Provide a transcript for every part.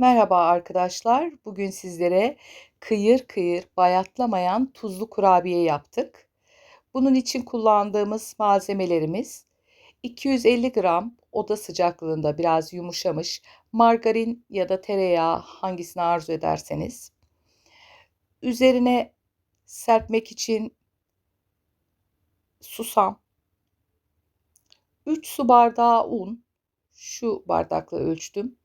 Merhaba arkadaşlar. Bugün sizlere kıyır kıyır bayatlamayan tuzlu kurabiye yaptık. Bunun için kullandığımız malzemelerimiz 250 gram oda sıcaklığında biraz yumuşamış margarin ya da tereyağı hangisini arzu ederseniz. Üzerine serpmek için susam, 3 su bardağı un, şu bardakla ölçtüm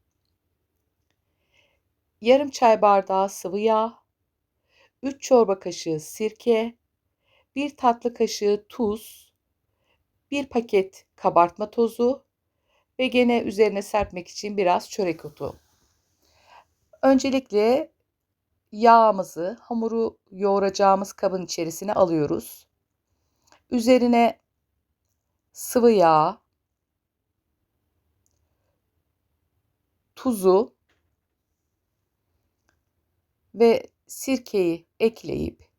yarım çay bardağı sıvı yağ, 3 çorba kaşığı sirke, 1 tatlı kaşığı tuz, 1 paket kabartma tozu ve gene üzerine serpmek için biraz çörek otu. Öncelikle yağımızı hamuru yoğuracağımız kabın içerisine alıyoruz. Üzerine sıvı yağ, tuzu ve sirkeyi ekleyip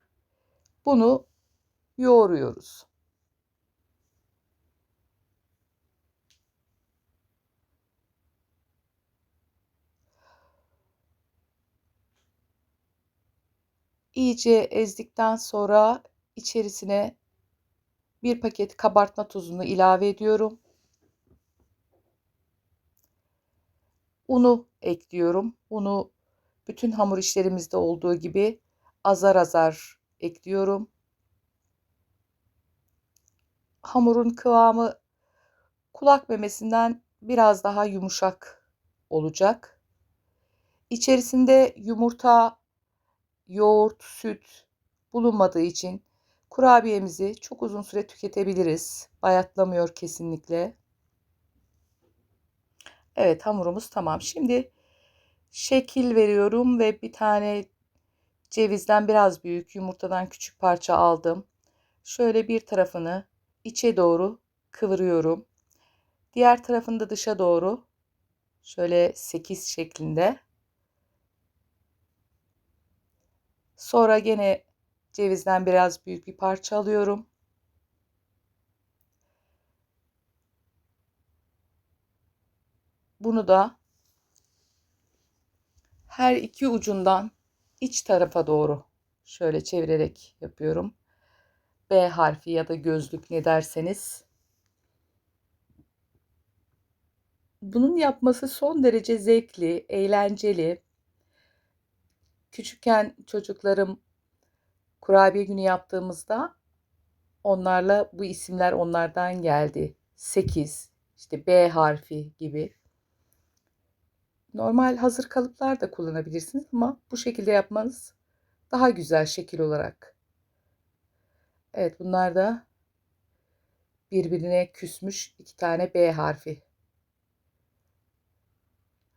bunu yoğuruyoruz. İyice ezdikten sonra içerisine bir paket kabartma tozunu ilave ediyorum. Unu ekliyorum. Unu bütün hamur işlerimizde olduğu gibi azar azar ekliyorum. Hamurun kıvamı kulak memesinden biraz daha yumuşak olacak. İçerisinde yumurta, yoğurt, süt bulunmadığı için kurabiyemizi çok uzun süre tüketebiliriz. Bayatlamıyor kesinlikle. Evet hamurumuz tamam. Şimdi şekil veriyorum ve bir tane cevizden biraz büyük yumurtadan küçük parça aldım. Şöyle bir tarafını içe doğru kıvırıyorum. Diğer tarafını da dışa doğru şöyle 8 şeklinde. Sonra gene cevizden biraz büyük bir parça alıyorum. Bunu da her iki ucundan iç tarafa doğru şöyle çevirerek yapıyorum. B harfi ya da gözlük ne derseniz. Bunun yapması son derece zevkli, eğlenceli. Küçükken çocuklarım kurabiye günü yaptığımızda onlarla bu isimler onlardan geldi. 8, işte B harfi gibi. Normal hazır kalıplar da kullanabilirsiniz ama bu şekilde yapmanız daha güzel şekil olarak. Evet bunlar da birbirine küsmüş iki tane B harfi.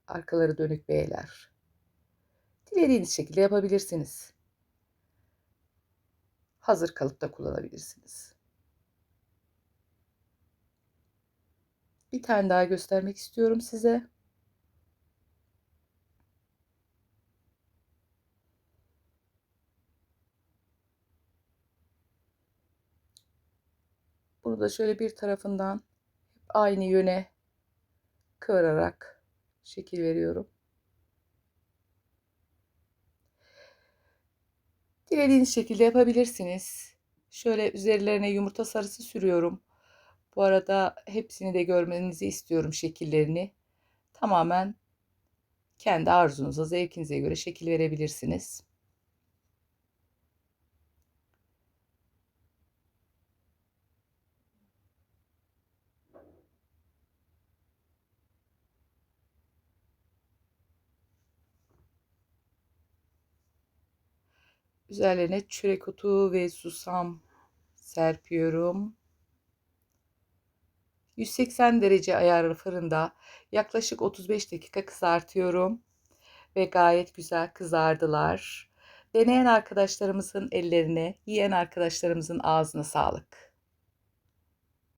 Arkaları dönük B'ler. Dilediğiniz şekilde yapabilirsiniz. Hazır kalıp da kullanabilirsiniz. Bir tane daha göstermek istiyorum size. Bunu da şöyle bir tarafından aynı yöne kıvırarak şekil veriyorum. Dilediğiniz şekilde yapabilirsiniz. Şöyle üzerlerine yumurta sarısı sürüyorum. Bu arada hepsini de görmenizi istiyorum şekillerini. Tamamen kendi arzunuza, zevkinize göre şekil verebilirsiniz. Üzerlerine çörek otu ve susam serpiyorum. 180 derece ayarlı fırında yaklaşık 35 dakika kızartıyorum ve gayet güzel kızardılar. Deneyen arkadaşlarımızın ellerine, yiyen arkadaşlarımızın ağzına sağlık.